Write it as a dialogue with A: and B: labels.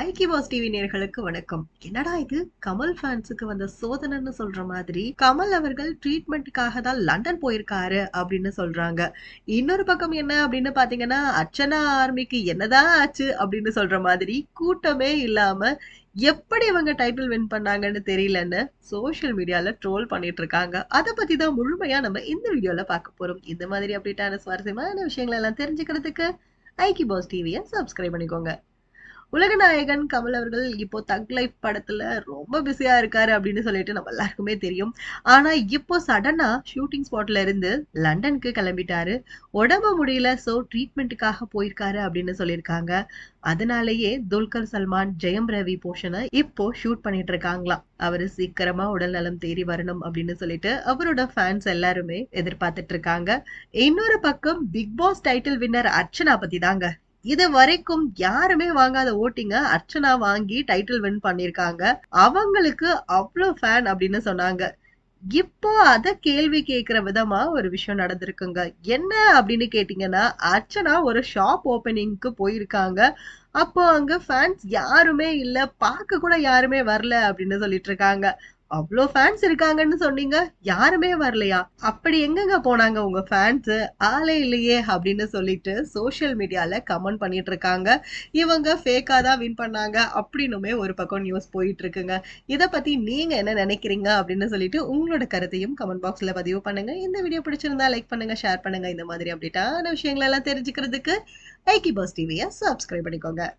A: ஐக்கி pass TV நேர்களுக்கு வணக்கம். என்னடா இது? கமல் ஃபேன்ஸுக்கு வந்த சோதனைன்னு சொல்ற மாதிரி கமல் அவர்கள் ட்ரீட்மெண்ட்டுக்காக தான் லண்டன் போயிருக்காரு அப்படின்னு சொல்றாங்க. இன்னொரு பக்கம் என்ன அப்படின்னு பாத்தீங்கன்னா அர்ச்சனா ஆர்மிக்கு என்னதான் ஆச்சு அப்படின்னு சொல்ற மாதிரி கூட்டமே இல்லாம எப்படி இவங்க டைட்டில் வின் பண்ணாங்கன்னு தெரியலன்னு சோஷியல் மீடியால ட்ரோல் பண்ணிட்டு இருக்காங்க அதை பத்தி தான் முழுமையா நம்ம இந்த வீடியோல பார்க்க போறோம். இந்த மாதிரி அப்டேட்டான சுவாரஸ்யமான விஷயங்கள் எல்லாம் தெரிஞ்சுக்கிறதுக்கு ஐக்கி பாஸ் டிவியை சப்ஸ்கிரைப் பண்ணிக்கோங்க. உலகநாயகன் கமல் அவர்கள் இப்போ தக் லைஃப் படத்துல ரொம்ப பிஸியா இருக்காரு அப்படின்னு சொல்லிட்டு நம்ம எல்லாருக்குமே தெரியும். ஆனா இப்போ சடனா ஷூட்டிங் ஸ்பாட்ல இருந்து லண்டனுக்கு கிளம்பிட்டாரு. உடம்பு முடியல சோ ட்ரீட்மெண்ட்டுக்காக போயிருக்காரு அப்படின்னு சொல்லியிருக்காங்க. அதனாலேயே துல்கர் சல்மான் ஜெயம் ரவி போஷனை இப்போ ஷூட் பண்ணிட்டு இருக்காங்களாம். அவரு சீக்கிரமா உடல் நலம் தேடி வரணும் அப்படின்னு சொல்லிட்டு அவரோட ஃபேன்ஸ் எல்லாருமே எதிர்பார்த்துட்டு இருக்காங்க. இன்னொரு பக்கம் Bigg Boss title winner Archana பத்தி தாங்க இது வரைக்கும் யாருமே வாங்காத ஓட்டிங்க அர்ச்சனா வாங்கி டைட்டில் வின் பண்ணிருக்காங்க. அவங்களுக்கு அவ்வளோ ஃபேன் அப்படின்னு சொன்னாங்க. இப்போ அத கேள்வி கேக்குற விதமா ஒரு விஷயம் நடந்திருக்குங்க. என்ன அப்படின்னு கேட்டீங்கன்னா அர்ச்சனா ஒரு ஷாப் ஓபனிங்க்கு போயிருக்காங்க. அப்போ அங்க ஃபேன்ஸ் யாருமே இல்ல பார்க்க கூட யாருமே வரல அப்படின்னு சொல்லிட்டு இருக்காங்க. அவ்வளோ ஃபேன்ஸ் இருக்காங்கன்னு சொன்னீங்க. யாருமே வரலையா? அப்படி எங்கெங்க போனாங்க உங்க ஃபேன்ஸ் ஆளே இல்லையே அப்படின்னு சொல்லிட்டு சோஷியல் மீடியால கமெண்ட் பண்ணிட்டு இருக்காங்க. இவங்க ஃபேக்கா தான் வின் பண்ணாங்க அப்படின்னுமே ஒரு பக்கம் நியூஸ் போயிட்டு இருக்குங்க. இதை பத்தி நீங்க என்ன நினைக்கிறீங்க அப்படின்னு சொல்லிட்டு உங்களோட கருத்தையும் கமெண்ட் பாக்ஸ்ல பதிவு பண்ணுங்க. இந்த வீடியோ பிடிச்சிருந்தா லைக் பண்ணுங்க ஷேர் பண்ணுங்க. இந்த மாதிரி அப்டேட்டான விஷயங்கள் எல்லாம் தெரிஞ்சுக்கிறதுக்கு ஐக்கி பாஸ் டிவியை சப்ஸ்கிரைப் பண்ணிக்கோங்க.